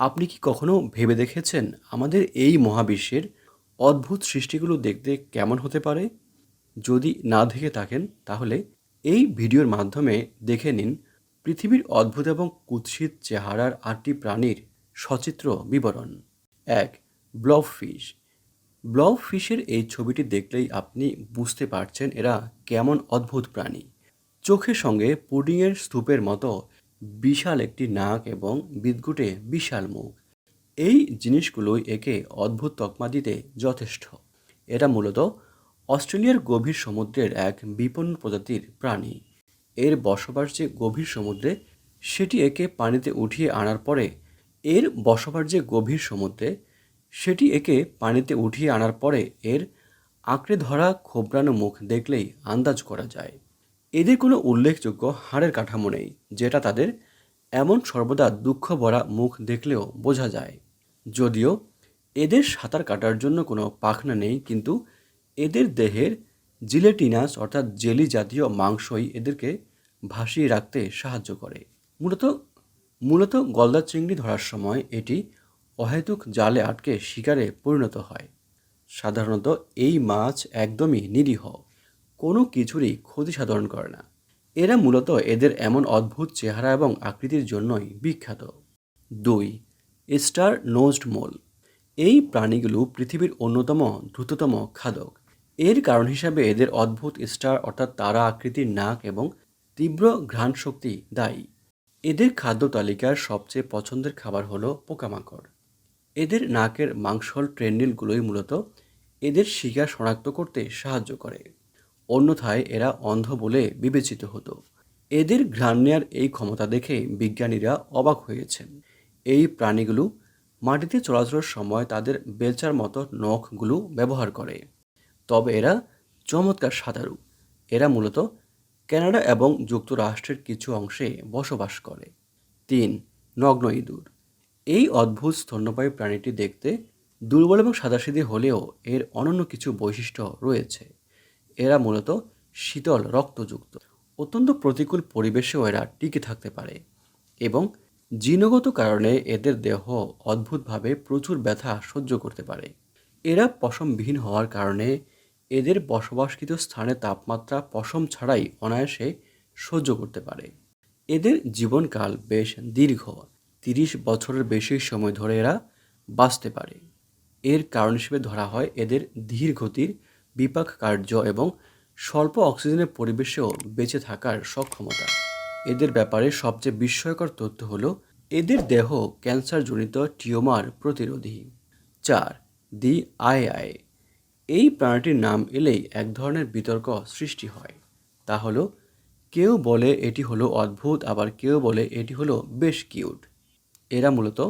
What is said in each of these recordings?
আপনি কি কখনো ভেবে দেখেছেন আমাদের এই মহাবিশ্বের অদ্ভুত সৃষ্টিগুলো দেখতে কেমন হতে পারে? যদি না দেখে থাকেন, তাহলে এই ভিডিওর মাধ্যমে দেখে নিন পৃথিবীর অদ্ভুত এবং কুৎসিত চেহারার আটটি প্রাণীর সচিত্র বিবরণ। এক ব্লব ফিশ ব্লব ফিশের এই ছবিটি দেখলেই আপনি বুঝতে পারছেন এরা কেমন অদ্ভুত প্রাণী। চোখের সঙ্গে পুডিংয়ের স্তূপের মতো বিশাল একটি নাক এবং বিদ্যুটে বিশাল মুখ। এই জিনিসগুলোই একে অদ্ভুত তকমা দিতে যথেষ্ট। এটা মূলত অস্ট্রেলিয়ার গভীর সমুদ্রের এক বিপন্ন প্রজাতির প্রাণী। এর বসবাস যে গভীর সমুদ্রে, সেটি একে পানিতে উঠিয়ে আনার পরে এর বসবাস যে গভীর সমুদ্রে, সেটি একে পানিতে উঠিয়ে আনার পরে এর আঁকড়ে ধরা খোবরানো মুখ দেখলেই আন্দাজ করা যায়। এদের কোনো উল্লেখযোগ্য হাড়ের কাঠামো নেই, যেটা তাদের এমন সর্বদা দুঃখ ভরা মুখ দেখলেও বোঝা যায়। যদিও এদের সাঁতার কাটার জন্য কোনো পাখনা নেই, কিন্তু এদের দেহের জিলেটিনাস অর্থাৎ জেলি জাতীয় মাংসই এদেরকে ভাসিয়ে রাখতে সাহায্য করে। মূলত মূলত গলদা চিংড়ি ধরার সময় এটি অহেতুক জালে আটকে শিকারে পরিণত হয়। সাধারণত এই মাছ একদমই নিরীহ। কোনো কিছুরই ক্ষতি সাধন করে না। এরা মূলত এদের এমন অদ্ভুত চেহারা এবং আকৃতির জন্যই বিখ্যাত। দুই, স্টার নোজড মোল। এই প্রাণীগুলো পৃথিবীর অন্যতম দ্রুততম খাদক। এর কারণ হিসাবে এদের অদ্ভুত স্টার অর্থাৎ তারা আকৃতির নাক এবং তীব্র ঘ্রাণ শক্তি দায়ী। এদের খাদ্য তালিকার সবচেয়ে পছন্দের খাবার হলো পোকামাকড়। এদের নাকের মাংসল ট্রেন্ডিলগুলোই মূলত এদের শিকার শনাক্ত করতে সাহায্য করে। অন্যথায় এরা অন্ধ বলে বিবেচিত হতো। এদের ঘ্রাণ নেয়ার এই ক্ষমতা দেখে বিজ্ঞানীরা অবাক হয়েছেন। এই প্রাণীগুলো মাটিতে চলাচলের সময় তাদের বেলচার মতো নখগুলো ব্যবহার করে। তবে এরা চমৎকার সাঁতারু। এরা মূলত কানাডা এবং যুক্তরাষ্ট্রের কিছু অংশে বসবাস করে। তিন, নগ্ন ইঁদুর। এই অদ্ভুত স্তন্যপায়ী প্রাণীটি দেখতে দুর্বল এবং সাদাসিধে হলেও এর অনন্য কিছু বৈশিষ্ট্য রয়েছে। এরা মূলত শীতল, রক্তযুক্ত। অত্যন্ত প্রতিকূল পরিবেশেও এরা টিকে থাকতে পারে এবং জিনগত কারণে এদের দেহ অদ্ভুতভাবে প্রচুর ব্যথা সহ্য করতে পারে। এরা পশমবিহীন হওয়ার কারণে এদের বসবাসকৃত স্থানে তাপমাত্রা পশম ছাড়াই অনায়াসে সহ্য করতে পারে। এদের জীবনকাল বেশ দীর্ঘ, তিরিশ বছরের বেশি সময় ধরে এরা বাঁচতে পারে। এর কারণ হিসেবে ধরা হয় এদের ধীর গতির বিপাক কার্য এবং স্বল্প অক্সিজেনের পরিবেশেও বেঁচে থাকার সক্ষমতা। এদের ব্যাপারে সবচেয়ে বিস্ময়কর তথ্য হল, এদের দেহ ক্যান্সারজনিত টিউমার প্রতিরোধী। চার, দি আই আই। এই প্রাণীটির নাম এলেই এক ধরনের বিতর্ক সৃষ্টি হয়। তা হলো, কেউ বলে এটি হলো অদ্ভুত, আবার কেউ বলে এটি হলো বেশ কিউট। এরা মূলত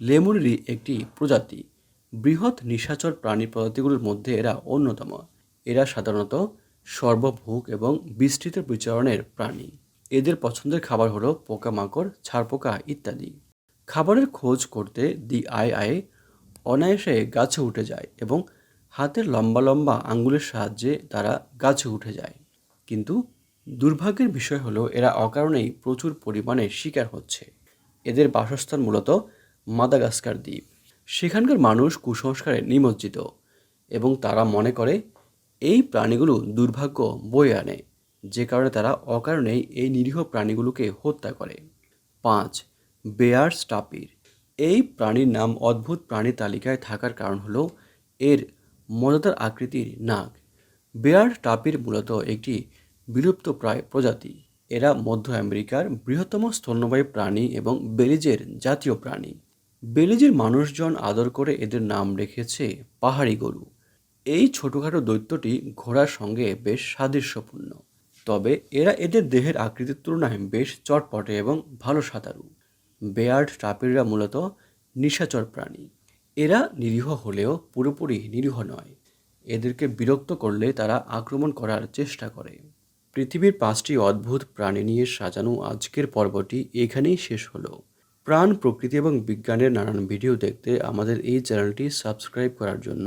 লেমুরেরই একটি প্রজাতি। বৃহৎ নিশাচর প্রাণী প্রজাতিগুলোর মধ্যে এরা অন্যতম। এরা সাধারণত সর্বভোগ এবং বিস্তৃত বিচরণের প্রাণী। এদের পছন্দের খাবার হলো পোকামাকড়, ছাড়পোকা ইত্যাদি। খাবারের খোঁজ করতে দি আই আই অনায়াসে গাছে উঠে যায় এবং হাতের লম্বা লম্বা আঙ্গুলের সাহায্যে তারা গাছে উঠে যায়। কিন্তু দুর্ভাগ্যের বিষয় হলো এরা অকারণেই প্রচুর পরিমাণে শিকার হচ্ছে। এদের বাসস্থান মূলত মাদাগাস্কার দ্বীপ। সেখানকার মানুষ কুসংস্কারে নিমজ্জিত এবং তারা মনে করে এই প্রাণীগুলো দুর্ভাগ্য বয়ে আনে, যে কারণে তারা অকারণেই এই নিরীহ প্রাণীগুলোকে হত্যা করে। পাঁচ, বেয়ার স্টাপির। এই প্রাণীর নাম অদ্ভুত প্রাণী তালিকায় থাকার কারণ হলো এর মজাদার আকৃতির নাক। বেয়ার টাপির মূলত একটি বিলুপ্ত প্রায় প্রজাতি। এরা মধ্য আমেরিকার বৃহত্তম স্তন্যবায়ী প্রাণী এবং বেলিজের জাতীয় প্রাণী। বেলিজের মানুষজন আদর করে এদের নাম রেখেছে পাহাড়ি গরু। এই ছোটোখাটো দৈত্যটি ঘোড়ার সঙ্গে বেশ সাদৃশ্যপূর্ণ। তবে এরা এদের দেহের আকৃতির তুলনায় বেশ চটপটে এবং ভালো সাঁতারু। বেয়ার্ড টাপিররা মূলত নিশাচর প্রাণী। এরা নিরীহ হলেও পুরোপুরি নিরীহ নয়। এদেরকে বিরক্ত করলে তারা আক্রমণ করার চেষ্টা করে। পৃথিবীর পাঁচটি অদ্ভুত প্রাণী নিয়ে সাজানো আজকের পর্বটি এখানেই শেষ হলো। প্রাণ, প্রকৃতি এবং বিজ্ঞানের নানান ভিডিও দেখতে আমাদের এই চ্যানেলটি সাবস্ক্রাইব করার জন্য